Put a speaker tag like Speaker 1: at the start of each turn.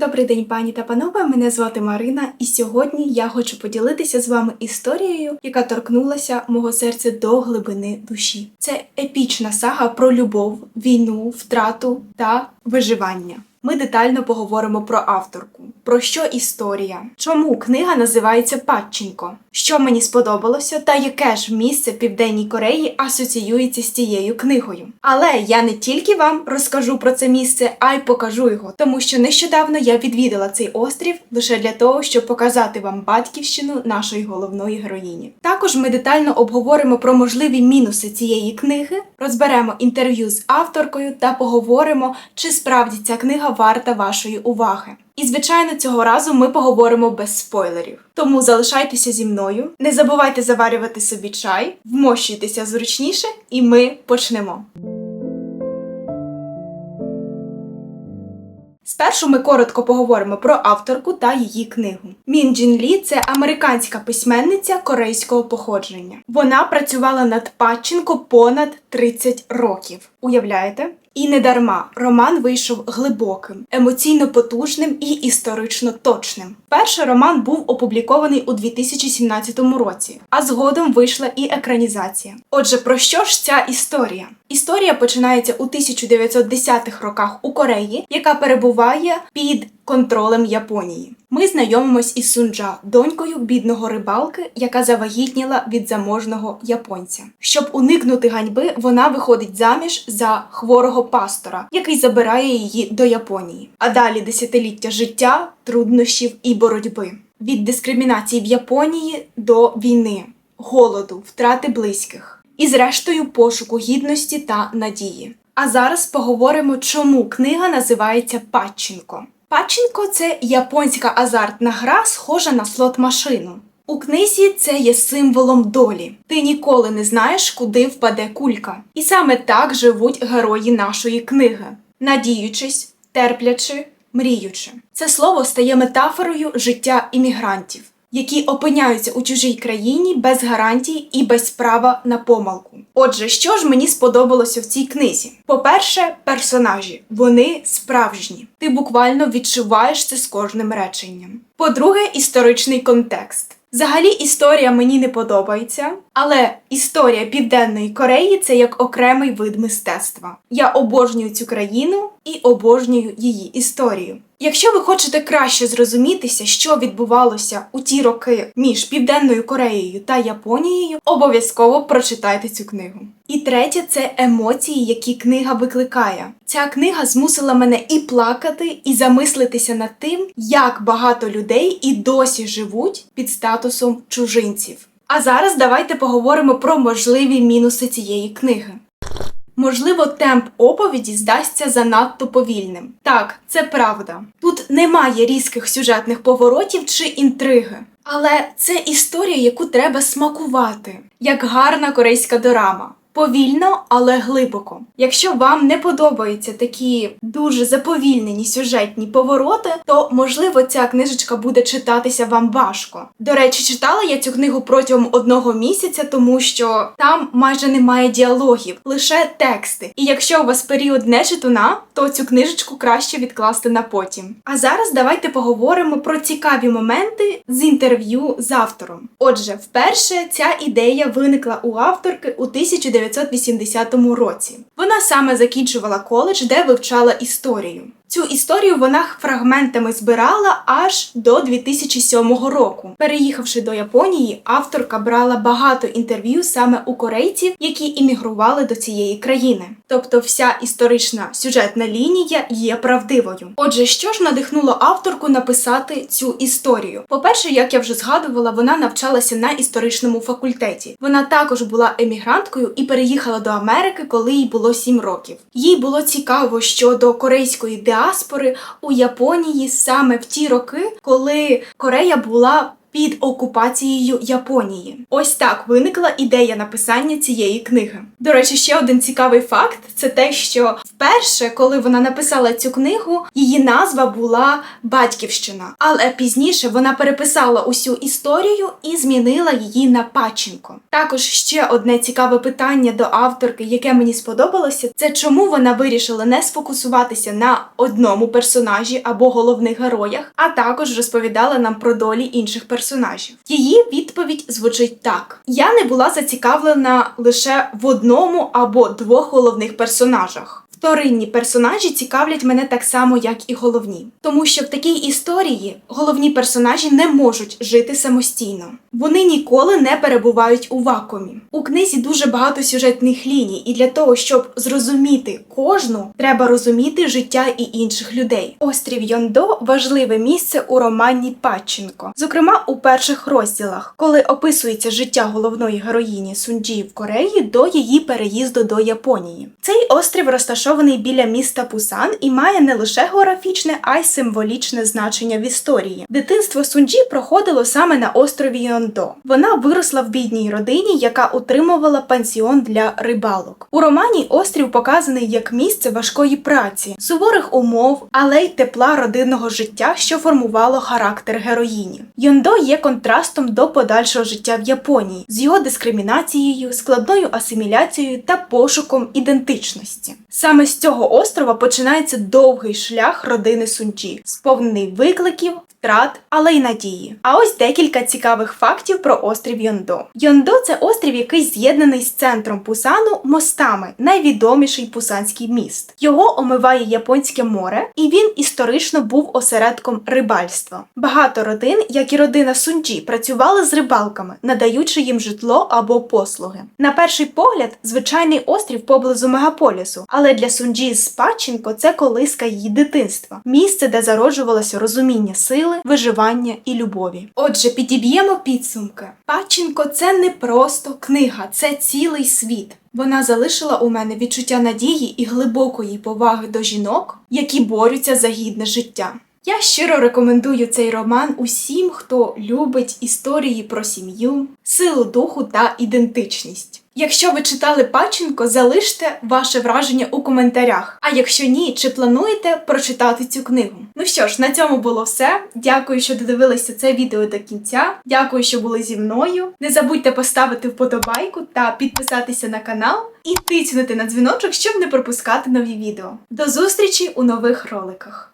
Speaker 1: Добрий день, пані та панове. Мене звати Марина, і сьогодні я хочу поділитися з вами історією, яка торкнулася мого серця до глибини душі. Це епічна сага про любов, війну, втрату та виживання. Ми детально поговоримо про авторку, про що історія, чому книга називається Падченко, що мені сподобалося, та яке ж місце в Південній Кореї асоціюється з цією книгою. Але я не тільки вам розкажу про це місце, а й покажу його, тому що нещодавно я відвідала цей острів лише для того, щоб показати вам батьківщину нашої головної героїні. Також ми детально обговоримо про можливі мінуси цієї книги, розберемо інтерв'ю з авторкою та поговоримо, чи справді ця книга варта вашої уваги. І, звичайно, цього разу ми поговоримо без спойлерів. Тому залишайтеся зі мною, не забувайте заварювати собі чай, вмощуйтеся зручніше, і ми почнемо. Спершу ми коротко поговоримо про авторку та її книгу. Мін Джін Лі це американська письменниця корейського походження. Вона працювала над Падченко понад 30 років. Уявляєте? І не дарма роман вийшов глибоким, емоційно потужним і історично точним. Перший роман був опублікований у 2017 році, а згодом вийшла і екранізація. Отже, про що ж ця історія? Історія починається у 1910-х роках у Кореї, яка перебуває під контролем Японії. Ми знайомимось із Сунджа, донькою бідного рибалки, яка завагітніла від заможного японця. Щоб уникнути ганьби, вона виходить заміж за хворого пастора, який забирає її до Японії. А далі десятиліття життя, труднощів і боротьби. Від дискримінації в Японії до війни, голоду, втрати близьких і, зрештою, пошуку гідності та надії. А зараз поговоримо, чому книга називається Падченко. Падченко це японська азартна гра, схожа на слот-машину. У книзі це є символом долі. Ти ніколи не знаєш, куди впаде кулька. І саме так живуть герої нашої книги, надіючись, терплячи, мріючи. Це слово стає метафорою життя іммігрантів, які опиняються у чужій країні без гарантій і без права на помилку. Отже, що ж мені сподобалося в цій книзі? По-перше, персонажі вони справжні. Ти буквально відчуваєш це з кожним реченням. По-друге, історичний контекст. Взагалі історія мені не подобається, але історія Південної Кореї це як окремий вид мистецтва. Я обожнюю цю країну і обожнюю її історію. Якщо ви хочете краще зрозумітися, що відбувалося у ті роки між Південною Кореєю та Японією, обов'язково прочитайте цю книгу. І третє це емоції, які книга викликає. Ця книга змусила мене і плакати, і замислитися над тим, як багато людей і досі живуть під статусом чужинців. А зараз давайте поговоримо про можливі мінуси цієї книги. Можливо, темп оповіді здасться занадто повільним. Так, це правда. Тут немає різких сюжетних поворотів чи інтриги. Але це історія, яку треба смакувати, як гарна корейська дорама. Повільно, але глибоко. Якщо вам не подобаються такі дуже заповільнені сюжетні повороти, то можливо ця книжечка буде читатися вам важко. До речі, читала я цю книгу протягом одного місяця, тому що там майже немає діалогів, лише тексти. І якщо у вас період не читуна, то цю книжечку краще відкласти на потім. А зараз давайте поговоримо про цікаві моменти з інтерв'ю з автором. Отже, вперше ця ідея виникла у авторки у 1900 1980 році. Вона саме закінчувала коледж, де вивчала історію. Цю історію вона фрагментами збирала аж до 2007 року. Переїхавши до Японії, авторка брала багато інтерв'ю саме у корейців, які іммігрували до цієї країни. Тобто, вся історична сюжетна лінія є правдивою. Отже, що ж надихнуло авторку написати цю історію? По-перше, як я вже згадувала, вона навчалася на історичному факультеті. Вона також була емігранткою і переїхала до Америки, коли їй було 7 років. Їй було цікаво щодо корейської діаспори у Японії саме в ті роки, коли Корея була під окупацією Японії. Ось так виникла ідея написання цієї книги. До речі, ще один цікавий факт це те, що вперше, коли вона написала цю книгу, її назва була Батьківщина. Але пізніше вона переписала усю історію і змінила її на Паченко. Також ще одне цікаве питання до авторки, яке мені сподобалося, це чому вона вирішила не сфокусуватися на одному персонажі або головних героях, а також розповідала нам про долі інших персонажів. Її відповідь звучить так: я не була зацікавлена лише в одному або двох головних персонажах. Вторинні персонажі цікавлять мене так само, як і головні, тому що в такій історії головні персонажі не можуть жити самостійно. Вони ніколи не перебувають у вакуумі. У книзі дуже багато сюжетних ліній, і для того, щоб зрозуміти кожну, треба розуміти життя і інших людей. Острів Йондо важливе місце у романі Патченко, зокрема у перших розділах, коли описується життя головної героїні Сунджі в Кореї до її переїзду до Японії. Цей острів розташований біля міста Пусан і має не лише географічне, а й символічне значення в історії. Дитинство Сунджі проходило саме на острові Йондо. Вона виросла в бідній родині, яка утримувала пансіон для рибалок. У романі острів показаний як місце важкої праці, суворих умов, але й тепла родинного життя, що формувало характер героїні. Йондо є контрастом до подальшого життя в Японії з його дискримінацією, складною асиміляцією та пошуком ідентичності. Саме з цього острова починається довгий шлях родини Сунджі, сповнений викликів, втрат, але й надії. А ось декілька цікавих фактів про острів Йондо. Йондо це острів, який з'єднаний з центром Пусану мостами, найвідоміший пусанський міст. Його омиває Японське море, і він історично був осередком рибальства. Багато родин, як і родина Сунджі, працювали з рибалками, надаючи їм житло або послуги. На перший погляд, звичайний острів поблизу мегаполісу, але для Сунджі з Паченко це колиска її дитинства, місце, де зароджувалося розуміння сили, виживання і любові. Отже, підіб'ємо підсумки. Паченко це не просто книга, це цілий світ. Вона залишила у мене відчуття надії і глибокої поваги до жінок, які борються за гідне життя. Я щиро рекомендую цей роман усім, хто любить історії про сім'ю, силу духу та ідентичність. Якщо ви читали Паченко, залиште ваше враження у коментарях. А якщо ні, чи плануєте прочитати цю книгу? Ну що ж, на цьому було все. Дякую, що додивилися це відео до кінця. Дякую, що були зі мною. Не забудьте поставити вподобайку та підписатися на канал і тиснути на дзвіночок, щоб не пропускати нові відео. До зустрічі у нових роликах.